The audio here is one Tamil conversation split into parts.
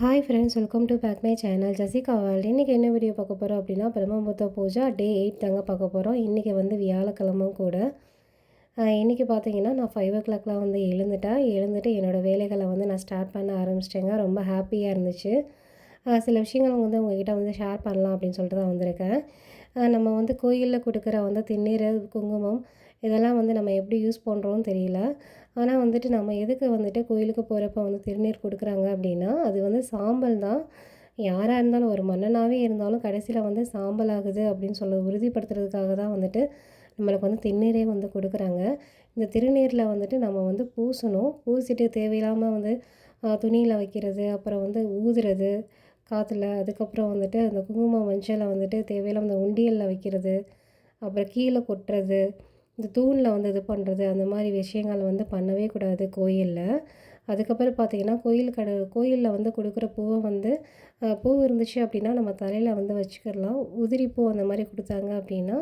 Hi friends welcome to back my channel Jessica world இன்றைக்கி என்ன வீடியோ பார்க்க போகிறோம் அப்படின்னா பிரம்மபுத்த பூஜா டே எயிட் தாங்க பார்க்க போகிறோம் இன்றைக்கி வந்து வியாழக்கிழமும் கூட. இன்றைக்கி பார்த்தீங்கன்னா நான் ஃபைவ் ஓ கிளாக்லாம் வந்து எழுந்துட்டேன். எழுந்துட்டு என்னோடய வேலைகளை வந்து நான் ஸ்டார்ட் பண்ண ஆரம்பிச்சிட்டேங்க. ரொம்ப ஹாப்பியாக இருந்துச்சு. சில விஷயங்கள் வந்து உங்ககிட்ட வந்து ஷேர் பண்ணலாம் அப்படின்னு சொல்லிட்டு தான் வந்திருக்கேன். நம்ம வந்து கோயிலில் கொடுக்குற வந்து திண்ணீர் குங்குமம் இதெல்லாம் வந்து நம்ம எப்படி யூஸ் பண்ணுறோன்னு தெரியல. ஆனால் வந்துட்டு நம்ம எதுக்கு வந்துட்டு கோயிலுக்கு போகிறப்ப வந்து திருநீர் கொடுக்குறாங்க அப்படின்னா அது வந்து சாம்பல் தான். யாராக இருந்தாலும் ஒரு மன்னனாகவே இருந்தாலும் கடைசியில் வந்து சாம்பல் ஆகுது அப்படின்னு சொல்ல உறுதிப்படுத்துறதுக்காக தான் வந்துட்டு நம்மளுக்கு வந்து திருநீரே வந்து கொடுக்குறாங்க. இந்த திருநீரில் வந்துட்டு நம்ம வந்து பூசணும். பூசிட்டு தேவையில்லாமல் வந்து துணியில் வைக்கிறது அப்புறம் வந்து ஊதுறது காற்றுல அதுக்கப்புறம் வந்துட்டு அந்த குங்குமம் மஞ்சளை வந்துட்டு தேவையில்லாமல் அந்த உண்டியலில் வைக்கிறது அப்புறம் கீழே கொட்டுறது இந்த தூணில் வந்து இது பண்ணுறது அந்த மாதிரி விஷயங்கள் வந்து பண்ணவே கூடாது கோயிலில். அதுக்கப்புறம் பார்த்திங்கன்னா கோயில் கடை கோயிலில் வந்து கொடுக்குற பூவை வந்து பூ இருந்துச்சு அப்படின்னா நம்ம தலையில் வந்து வச்சுக்கிடலாம். உதிரி பூ அந்த மாதிரி கொடுத்தாங்க அப்படின்னா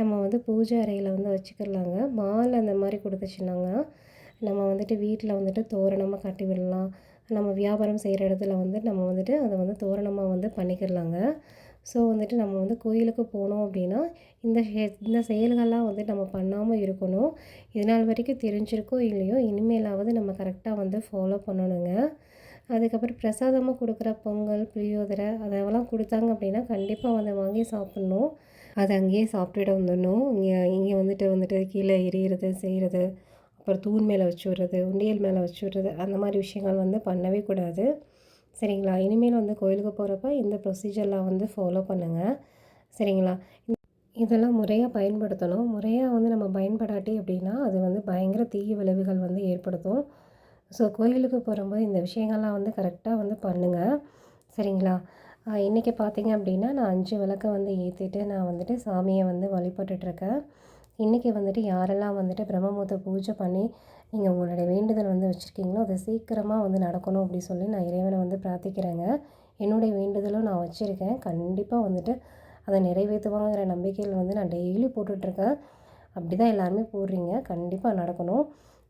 நம்ம வந்து பூஜை அறையில் வந்து வச்சுக்கிடலாங்க. மாலை அந்த மாதிரி கொடுத்துச்சுனாங்க. நம்ம வந்துட்டு வீட்டில் வந்துட்டு தோரணமாக கட்டி விடலாம். நம்ம வியாபாரம் செய்கிற இடத்துல வந்து நம்ம வந்துட்டு அதை வந்து தோரணமாக வந்து பண்ணிக்கிடலாங்க. ஸோ வந்துட்டு நம்ம வந்து கோயிலுக்கு போனோம் அப்படின்னா இந்த இந்த செயல்கள்லாம் வந்து நம்ம பண்ணாமல் இருக்கணும். இது நாள் வரைக்கும் தெரிஞ்சிருக்கோ இல்லையோ இனிமேலாவது நம்ம கரெக்டாக வந்து ஃபாலோ பண்ணணுங்க. அதுக்கப்புறம் பிரசாதமாக கொடுக்குற பொங்கல் புளியோதரை அதெல்லாம் கொடுத்தாங்க அப்படின்னா கண்டிப்பாக வந்து வாங்கி சாப்பிட்ணும். அதை அங்கேயே சாப்பிட்டுட வந்துடணும். இங்கே இங்கே வந்துட்டு வந்துட்டு கீழே எரியிறது செய்கிறது அப்புறம் தூண் மேலே வச்சு விடுறது உண்டியல் மேலே வச்சு விடுறது அந்த மாதிரி விஷயங்கள் வந்து பண்ணவே கூடாது. சரிங்களா? இனிமேல் வந்து கோயிலுக்கு போகிறப்ப இந்த ப்ரொசீஜர்லாம் வந்து ஃபாலோ பண்ணுங்கள் சரிங்களா? இதெல்லாம் முறையாக பயன்படுத்தணும். முறையாக வந்து நம்ம பயன்படாட்டி அப்படின்னா அது வந்து பயங்கர தீய விளைவுகள் வந்து ஏற்படுத்தும். ஸோ கோயிலுக்கு போகும்போது இந்த விஷயங்கள்லாம் வந்து கரெக்டாக வந்து பண்ணுங்கள் சரிங்களா? இன்றைக்கி பார்த்தீங்க அப்படின்னா நான் அஞ்சு விளக்கை வந்து ஏற்றிட்டு நான் வந்துட்டு சாமியை வந்து வழிபட்டுட்ருக்கேன் இன்றைக்கி வந்துட்டு யாரெல்லாம் வந்துட்டு பிரம்மமுத்த பூஜை பண்ணி நீங்கள் உங்களுடைய வேண்டுதல் வந்து வச்சுருக்கீங்களோ அதை சீக்கிரமாக வந்து நடக்கணும் அப்படி சொல்லி நான் இறைவனை வந்து பிரார்த்திக்கிறேங்க. என்னுடைய வேண்டுதலும் நான் வச்சுருக்கேன். கண்டிப்பாக வந்துட்டு அதை நிறைவேற்றுவாங்கிற நம்பிக்கையில் வந்து நான் டெய்லி போட்டுட்ருக்கேன். அப்படி தான் எல்லாருமே போடுறீங்க. கண்டிப்பாக நடக்கணும்.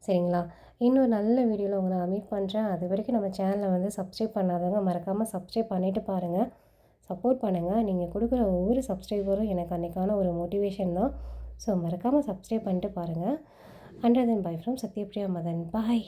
சரிங்களா? இன்னும் நல்ல வீடியோவில் உங்களை நான் மீட் பண்ணுறேன் அது வரைக்கும் நம்ம சேனலை வந்து சப்ஸ்கிரைப் பண்ணாதவங்க மறக்காமல் சப்ஸ்கிரைப் பண்ணிவிட்டு பாருங்கள் சப்போர்ட் பண்ணுங்கள் நீங்கள் கொடுக்குற ஒவ்வொரு சப்ஸ்கிரைபரும் எனக்கு அன்றைக்கான ஒரு மோட்டிவேஷன் தான். ஸோ மறக்காமல் சப்ஸ்கிரைப் பண்ணிட்டு பாருங்கள் and then bye from Sathyapriya Madhan bye